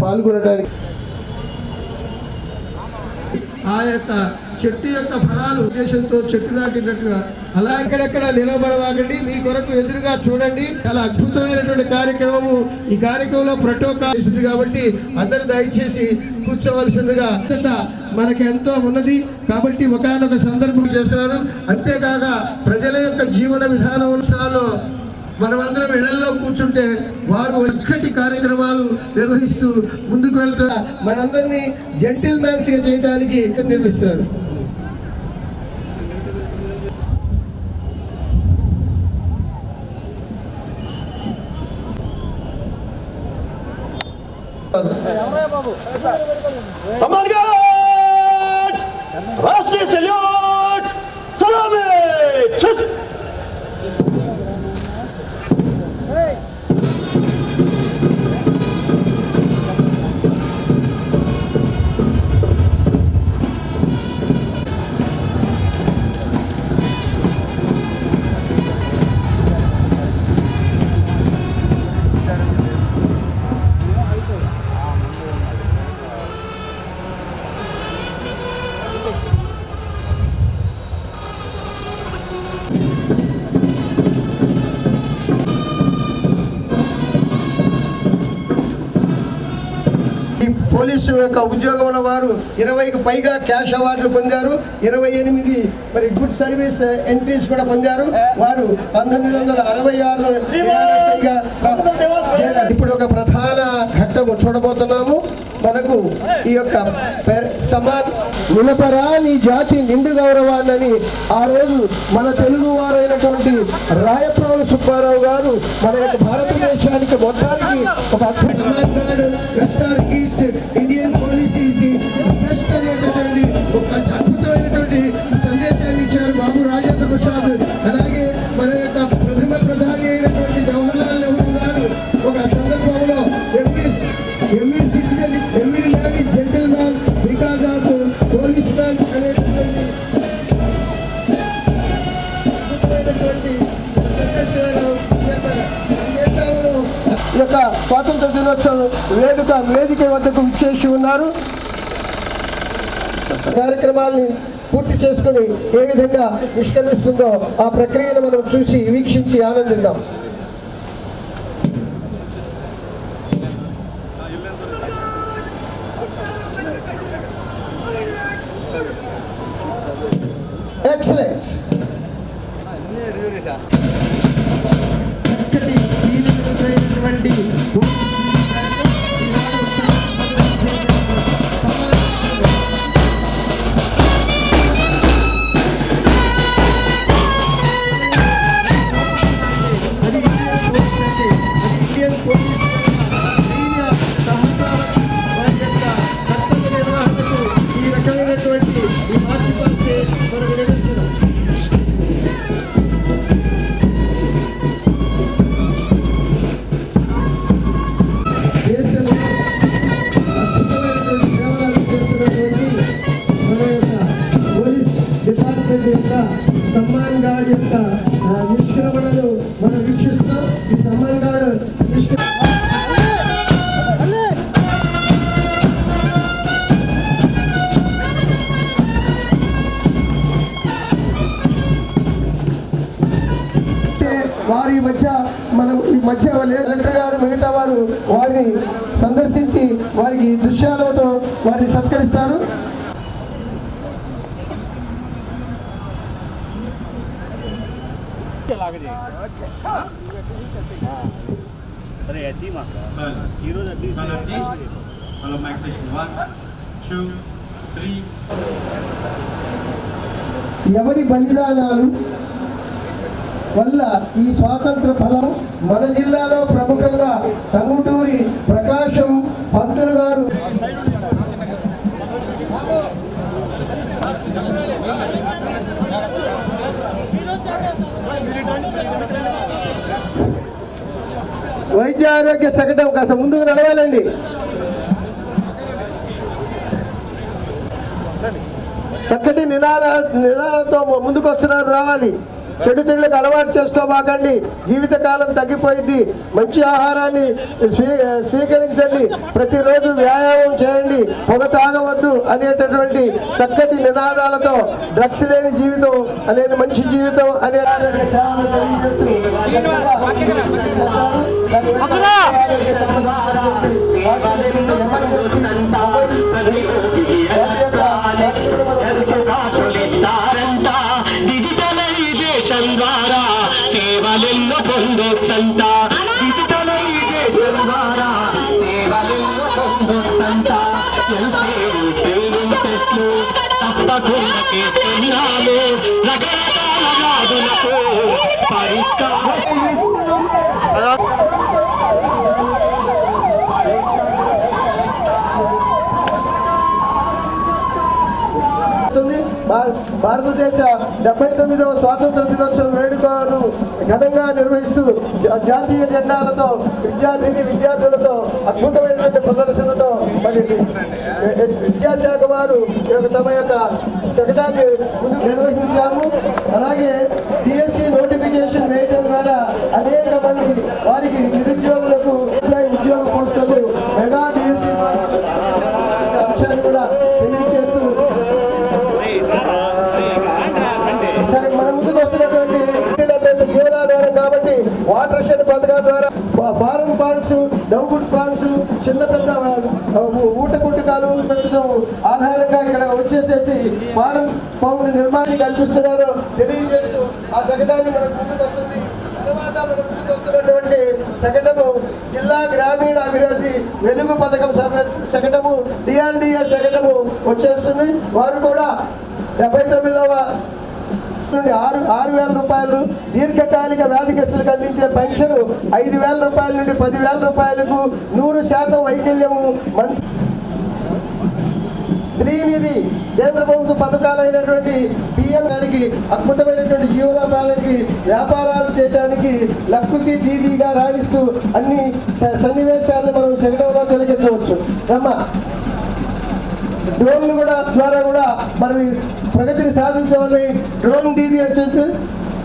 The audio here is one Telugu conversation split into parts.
పాల్గొనడానికి ఆ యొక్క చెట్టు యొక్క ఫలాలు ఉద్దేశంతో చెట్టు నాటినట్టుగా అలా ఎక్కడెక్కడ నిలబడవాగండి మీ కొరకు ఎదురుగా చూడండి. చాలా అద్భుతమైనటువంటి కార్యక్రమము. ఈ కార్యక్రమంలో ప్రోటోకాల్ ఇస్తుంది కాబట్టి అందరు దయచేసి కూర్చోవలసిందిగా మనకి ఎంతో ఉన్నది. కాబట్టి ఒకనొక సందర్భం చేస్తున్నారు అంతేకాక ప్రజల యొక్క జీవన విధానంలో మనమందరం ఇళ్లలో కూర్చుంటే వారు ఒక్కటి కార్యక్రమాలు నిర్వహిస్తూ ముందుకు వెళ్తా మనందరినీ జెంటిల్ మ్యాన్స్ గా చేయడానికి నిర్మిస్తారు सम्मान राष्ट्रीय सल्यूट सलामी ఈ పోలీసు యొక్క ఉద్యోగం వారు ఇరవైకి పైగా క్యాష్ అవార్డులు పొందారు. ఇరవై ఎనిమిది మరి గుడ్ సర్వీస్ ఎంట్రీస్ కూడా పొందారు. వారు పంతొమ్మిది వందల అరవై ఆరులో ఇప్పుడు ఒక ప్రధాన ఘట్టము చూడబోతున్నాము. మనకు ఈ యొక్క పె- సమాన్ నిలపరా నీ జాతి నిండు గౌరవాన్నని ఆ రోజు మన తెలుగు వారైనటువంటి రాయప్రభు సుబ్బారావు గారు మన యొక్క భారతదేశానికి మొత్తానికి ఒక అద్భుతమైన Thank you. విచ్చేసి ఉన్నారు. కార్యక్రమాల్ని పూర్తి చేసుకుని ఏ విధంగా నిష్క్రమిస్తుందో ఆ ప్రక్రియను మనం చూసి వీక్షించి ఆనందిద్దాం. ఎక్సలెంట్ చక్కటి దీనికైనటువంటి డిపార్ట్మెంట్ ఎవరి బలిదానాలు వల్ల ఈ స్వాతంత్ర ఫలం? మన జిల్లాలో ప్రముఖంగా టంగుటూరి ప్రకాశం పంతులు గారు. వైద్య ఆరోగ్య శకటం కాస్త ముందుకు నడవాలండి. చక్కటి నినాద నినాదంతో ముందుకు వస్తున్నారు రావాలి. చెడు తిళ్ళకు అలవాటు చేసుకోబాకండి జీవితకాలం తగ్గిపోయింది. మంచి ఆహారాన్ని స్వీ స్వీకరించండి. ప్రతిరోజు వ్యాయామం చేయండి. పొగ తాగవద్దు అనేటటువంటి చక్కటి నినాదాలతో డ్రగ్స్ లేని జీవితం అనేది మంచి జీవితం అనే సేవలు పరిష్కారం భారతదేశ డెబ్బై తొమ్మిదవ స్వాతంత్ర దినోత్సవం వేడుకను ఘనంగా నిర్వహిస్తూ జాతీయ జెండాలతో విద్యార్థిని విద్యార్థులతో అద్భుతమైనటువంటి ప్రదర్శనతో మరి విద్యాశాఖ వారు తమ యొక్క శకటాన్ని ముందుకు నిర్వహించాము. అలాగే డిఎస్సి నోటిఫికేషన్ వేయడం ద్వారా అనేక మంది వారికి నిరుద్యోగులకు డౌగుడ్ పాండ్స్ చిన్న పెద్ద ఊట కుట్టుకాలు ఆధారంగా ఇక్కడ వచ్చేసేసి పాలం పౌండ్ నిర్మాణం కల్పిస్తున్నారు. తెలియజేస్తూ ఆ శకటాన్ని మనకు ముందుకు వస్తుంది. తర్వాత మన ముందుకు వస్తున్నటువంటి జిల్లా గ్రామీణ అభివృద్ధి వెలుగు పథకం సగటము శకటము డిఆర్డిఏ వచ్చేస్తుంది. వారు కూడా డెబ్బై తొమ్మిదవ నుండి ఆరు ఆరు వేల రూపాయలు దీర్ఘకాలిక వ్యాధిగ్రస్తులకు అందించే పెన్షన్ ఐదు వేల రూపాయల నుండి పదివేల రూపాయలకు నూరు శాతం వైకల్యము మంచి స్త్రీనిధి కేంద్ర ప్రభుత్వ పథకాలైనటువంటి పిఎం గారికి అద్భుతమైనటువంటి జీవనోపాధికి వ్యాపారాలు చేయడానికి లక్కుకి దీదీగా రాణిస్తూ అన్ని సన్నివేశాలను మనం శకటంలో తొలగించవచ్చు. రమ్మ. డ్రోన్లు కూడా ద్వారా కూడా మరి ప్రగతిని సాధించాలని డ్రోన్ దీది అని చెప్పి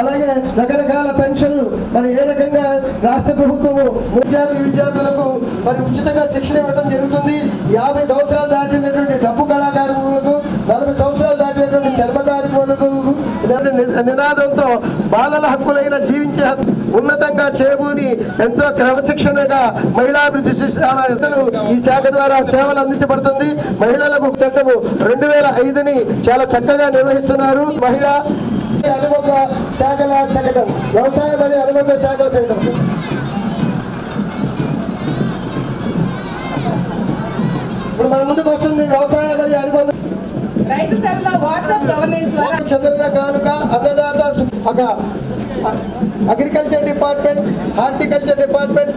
అలాగే రకరకాల పెన్షన్లు మరి ఏ రకంగా రాష్ట్ర ప్రభుత్వము విద్యార్థి విద్యార్థులకు మరి ఉచితంగా శిక్షణ ఇవ్వడం జరుగుతుంది. యాభై సంవత్సరాలు దాటినటువంటి డబ్బు కళాకారులకు నలభై సంవత్సరాలు దాటినటువంటి చర్మకారులకు నినాదంతో బాలల హక్కులైన జీవించే హక్కు ఉన్నతంగా చేకూరి ఎంతో క్రమశిక్షణగా మహిళాభివృద్ధి ఈ శాఖ ద్వారా సేవలు అందించబడుతుంది. మహిళలకు చట్టము రెండు వేల ఐదుని చాలా చక్కగా నిర్వహిస్తున్నారు. మహిళ అనుబంధ శాఖల సంఘటన వ్యవసాయ అనే అనుబంధ శాఖల సంఘటన. ఇప్పుడు మన ముందుకు వస్తుంది వ్యవసాయ మరియు అనుబంధ రైతు వాట్సాప్ గవర్నెన్స్ ద్వారా కానుక అన్నదాత అగ్రికల్చర్ డిపార్ట్మెంట్ హార్టికల్చర్ డిపార్ట్మెంట్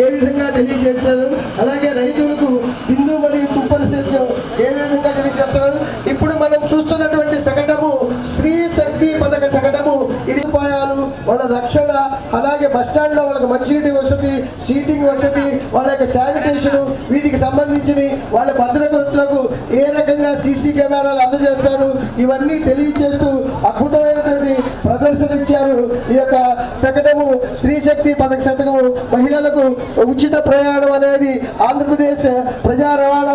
ఏ విధంగా తెలియజేస్తున్నారు అలాగే రైతులకు బిందు మరియు తుంపర సేద్యం ఏ విధంగా తెలియజేస్తున్నారు ఇప్పుడు మనం చూస్తున్నటువంటి శకటము స్త్రీ శక్తి పథక శకటము ఇది ఉపాయాలు వాళ్ళ రక్షణ అలాగే బస్ స్టాండ్లో వాళ్ళకి మంచినీటి వసతి సీటింగ్ వసతి వాళ్ళ యొక్క శానిటేషన్ వీటికి సంబంధించిన వాళ్ళ సీసీ కెమెరాలు అందజేస్తారు ఇవన్నీ తెలియజేస్తూ అద్భుతమైనటువంటి ప్రదర్శన ఇచ్చారు. ఈ యొక్క శకటము స్త్రీ శక్తి పథక శతకము మహిళలకు ఉచిత ప్రయాణం అనేది ఆంధ్రప్రదేశ్ ప్రజా రవాణా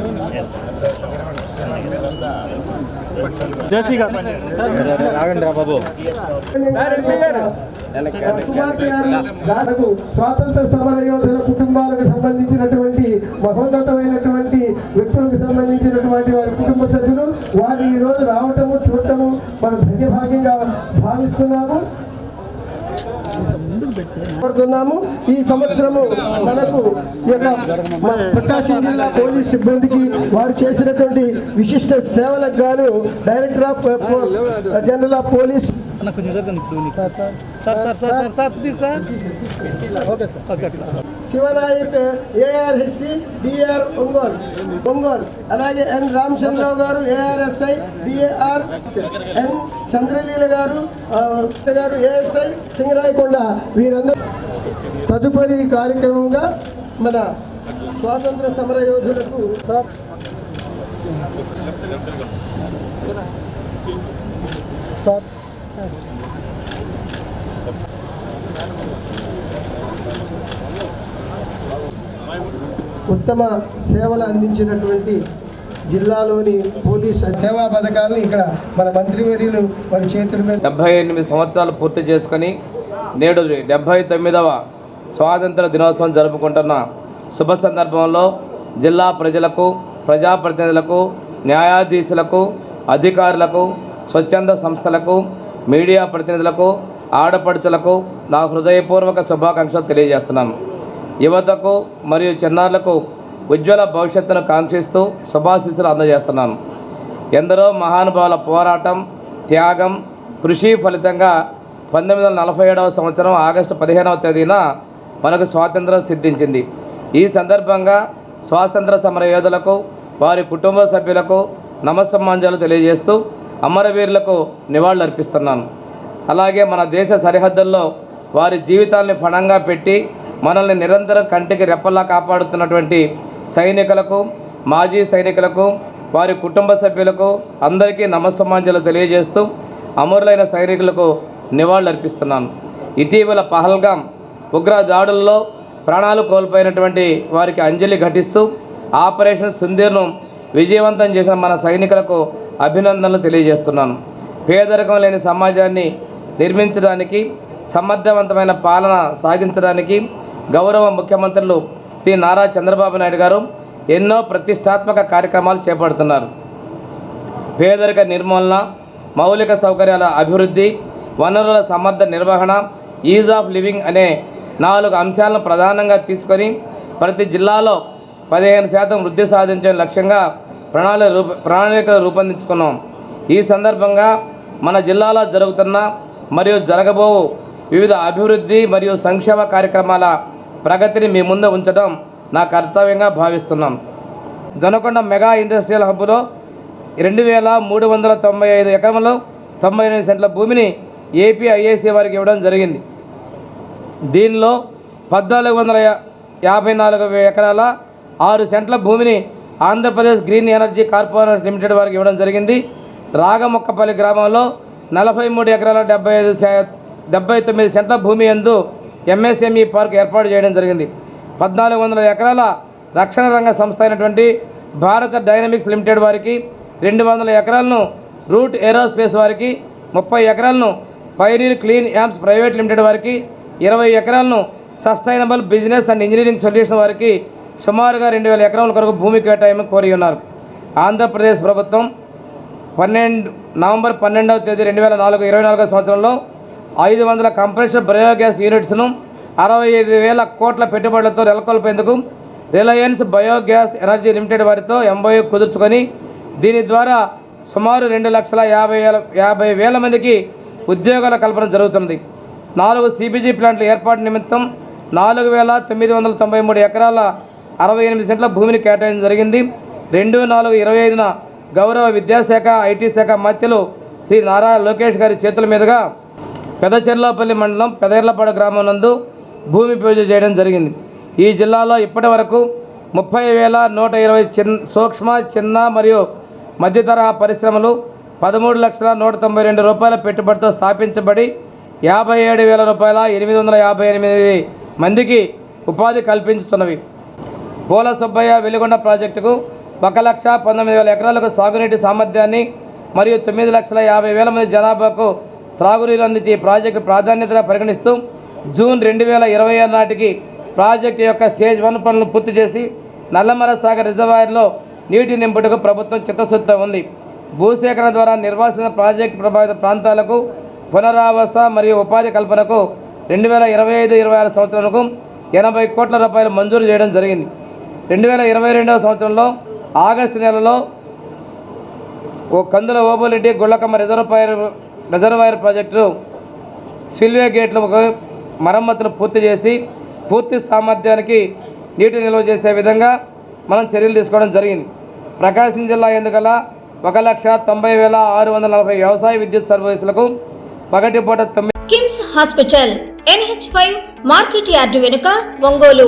కుమార్తె గారు దాదాపు స్వాతంత్ర సమర యోధుల కుటుంబాలకు సంబంధించినటువంటి మహోన్నతమైనటువంటి వ్యక్తులకు సంబంధించినటువంటి వారి కుటుంబ సభ్యులు వారు ఈ రోజు రావటము చూడటము మన ధన్యభాగ్యంగా భావిస్తున్నాము. కోరుతున్నాము. ఈ సంవత్సరము మనకు ప్రకాశం జిల్లా పోలీస్ సిబ్బందికి వారు చేసినటువంటి విశిష్ట సేవలకు గాను director of general of police Shivanayak ARSC DR Ongole Ongole అలాగే ఎన్ రామచంద్రరావు గారు ఏఆర్ఎస్ఐ డిఏఆర్ ఎన్ చంద్రలీల గారు ఆ, గారు ఏఎస్ఐ సింగరాయకొండ వీరందరూ తదుపరి కార్యక్రమంగా మన స్వాతంత్ర సమర యోధులకు ఉత్తమ సేవలు అందించినటువంటి జిల్లాలోని పోలీస్ సేవా పథకాలను ఇక్కడ మన మంత్రివర్యులు వారి చేతుల మీద డెబ్బై ఎనిమిది సంవత్సరాలు పూర్తి చేసుకొని నేడు డెబ్బై తొమ్మిదవ స్వాతంత్ర దినోత్సవం జరుపుకుంటున్న శుభ సందర్భంలో జిల్లా ప్రజలకు ప్రజాప్రతినిధులకు న్యాయాధీశులకు అధికారులకు స్వచ్ఛంద సంస్థలకు మీడియా ప్రతినిధులకు ఆడపడుచులకు నా హృదయపూర్వక శుభాకాంక్షలు తెలియజేస్తున్నాను. యువతకు మరియు చిన్నారులకు ఉజ్వల భవిష్యత్తును కాంక్షిస్తూ శుభాశీస్సులు అందజేస్తున్నాను. ఎందరో మహానుభావుల పోరాటం త్యాగం కృషి ఫలితంగా పంతొమ్మిది వందల నలభై ఏడవ సంవత్సరం ఆగస్టు పదిహేనవ తేదీన మనకు స్వాతంత్రం సిద్ధించింది. ఈ సందర్భంగా స్వాతంత్ర సమర యోధులకు వారి కుటుంబ సభ్యులకు నమస్సమాంజాలు తెలియజేస్తూ అమరవీరులకు నివాళులర్పిస్తున్నాను అలాగే మన దేశ సరిహద్దుల్లో వారి జీవితాల్ని ఫణంగా పెట్టి మనల్ని నిరంతరం కంటికి రెప్పలా కాపాడుతున్నటువంటి సైనికులకు మాజీ సైనికులకు వారి కుటుంబ సభ్యులకు అందరికీ నమస్సమాంజలు తెలియజేస్తూ అమరులైన సైనికులకు నివాళులర్పిస్తున్నాను ఇటీవల పహల్గాం ఉగ్ర దాడుల్లో ప్రాణాలు కోల్పోయినటువంటి వారికి అంజలి ఘటిస్తూ ఆపరేషన్ సుందీర్ను విజయవంతం చేసిన మన సైనికులకు అభినందనలు తెలియజేస్తున్నాను. పేదరికం లేని సమాజాన్ని నిర్మించడానికి సమర్థవంతమైన పాలన సాగించడానికి గౌరవ ముఖ్యమంత్రులు శ్రీ నారా చంద్రబాబు నాయుడు గారు ఎన్నో ప్రతిష్టాత్మక కార్యక్రమాలు చేపడుతున్నారు. పేదరిక నిర్మూలన మౌలిక సౌకర్యాల అభివృద్ధి వనరుల సమర్థ నిర్వహణ ఈజ్ ఆఫ్ లివింగ్ అనే నాలుగు అంశాలను ప్రధానంగా తీసుకొని ప్రతి జిల్లాలో పదిహేను శాతం వృద్ధి సాధించే లక్ష్యంగా ప్రణాళిక రూప ప్రణాళికలు రూపొందించుకున్నాం. ఈ సందర్భంగా మన జిల్లాలో జరుగుతున్న మరియు జరగబో వివిధ అభివృద్ధి మరియు సంక్షేమ కార్యక్రమాల ప్రగతిని మీ ముందు ఉంచడం నా కర్తవ్యంగా భావిస్తున్నాం. దొనకొండ మెగా ఇండస్ట్రియల్ హబ్లో రెండు వేల మూడు వందల తొంభై ఐదు ఎకరంలో తొంభై ఎనిమిది సెంట్ల భూమిని ఏపీ ఐఏసీ వారికి ఇవ్వడం జరిగింది. దీనిలో పద్నాలుగు వందల యాభై నాలుగు ఎకరాల ఆరు సెంట్ల భూమిని Andhra Pradesh green energy corporation limited వారికి ఇవ్వడం జరిగింది. రాగమొక్కపల్లి గ్రామంలో నలభై మూడు ఎకరాల డెబ్బై ఐదు డెబ్బై తొమ్మిది సెంట్ల భూమి ఎందు ఎంఎస్ఎంఈ పార్క్ ఏర్పాటు చేయడం జరిగింది. పద్నాలుగు వందల ఎకరాల రక్షణ రంగ సంస్థ అయినటువంటి భారత డైనమిక్స్ లిమిటెడ్ వారికి రెండు వందల ఎకరాలను రూట్ ఏరోస్పేస్ వారికి ముప్పై ఎకరాలను పైరీర్ క్లీన్ యామ్స్ ప్రైవేట్ లిమిటెడ్ వారికి ఇరవై ఎకరాలను sustainable business and engineering solution వారికి సుమారుగా రెండు వేల ఎకరాల కొరకు భూమి కేటాయింపు కోరి ఉన్నారు. ఆంధ్రప్రదేశ్ ప్రభుత్వం పన్నెండు నవంబర్ పన్నెండవ తేదీ రెండు వేల నాలుగు ఇరవై నాలుగో సంవత్సరంలో ఐదు వందల కంప్రెషన్ బయోగ్యాస్ యూనిట్స్ను అరవై ఐదు వేల కోట్ల పెట్టుబడులతో నెలకొల్పేందుకు రిలయన్స్ బయోగ్యాస్ ఎనర్జీ లిమిటెడ్ వారితో ఎంబోయూ కుదుర్చుకొని దీని ద్వారా సుమారు రెండు లక్షల యాభై వేల యాభై వేల మందికి ఉద్యోగాల కల్పన జరుగుతుంది. నాలుగు సిబిజీ ప్లాంట్ల ఏర్పాటు నిమిత్తం నాలుగు వేల తొమ్మిది వందల తొంభై మూడు ఎకరాల అరవై ఎనిమిది సెంట్ల భూమిని కేటాయించడం జరిగింది. రెండు నాలుగు ఇరవై ఐదున గౌరవ విద్యాశాఖ ఐటీ శాఖ మధ్యలు శ్రీ నారా లోకేష్ గారి చేతుల మీదుగా పెదచెర్లపల్లి మండలం పెదర్లపాడు గ్రామం నందు భూమి పూజ చేయడం జరిగింది. ఈ జిల్లాలో ఇప్పటి వరకు ముప్పై వేల నూట ఇరవై చిన్న సూక్ష్మ చిన్న మరియు మధ్యతరహా పరిశ్రమలు పదమూడు లక్షల నూట తొంభై రెండు రూపాయల పెట్టుబడితో స్థాపించబడి యాభై ఏడు వేల రూపాయల ఎనిమిది వందల యాభై ఎనిమిది మందికి ఉపాధి కల్పించుతున్నవి. పూల సుబ్బయ్య వెలిగొండ ప్రాజెక్టుకు ఒక లక్ష పంతొమ్మిది వేల ఎకరాలకు సాగునీటి సామర్థ్యాన్ని మరియు తొమ్మిది లక్షల యాభై వేల మంది జనాభాకు త్రాగునీరు అందించే ప్రాజెక్టు ప్రాధాన్యతగా పరిగణిస్తూ జూన్ రెండు వేల ఇరవై ఆరు నాటికి ప్రాజెక్టు యొక్క స్టేజ్ వన్ పనులను పూర్తి చేసి నల్లమర సాగర్ రిజర్వాయర్లో నీటి నింపుటకు ప్రభుత్వం చిత్తశుద్ధి ఉంది. భూసేకరణ ద్వారా నిర్వాసన ప్రాజెక్టు ప్రభావిత ప్రాంతాలకు పునరావాస మరియు ఉపాధి కల్పనకు రెండు వేల ఇరవై ఐదు ఇరవై ఆరు సంవత్సరాలకు ఎనభై కోట్ల రూపాయలు మంజూరు చేయడం జరిగింది. రెండు వేల ఇరవై రెండవ సంవత్సరంలో ఆగస్టు నెలలో ఓ Kandula Oboleddy Gullakamma reservoir reservoir project spillway ఒక మరమ్మతులు పూర్తి చేసి పూర్తి సామర్థ్యానికి నీటి నిల్వ చేసే విధంగా మనం చర్యలు తీసుకోవడం జరిగింది. ప్రకాశం జిల్లా ఎందుకల ఒక లక్ష తొంభై వేల ఆరు వందల నలభై వ్యవసాయ విద్యుత్ సర్వీసులకు పగటిపూట తొమ్మిది KIMS hospital NH five market yard వెనుక ఒంగోలు.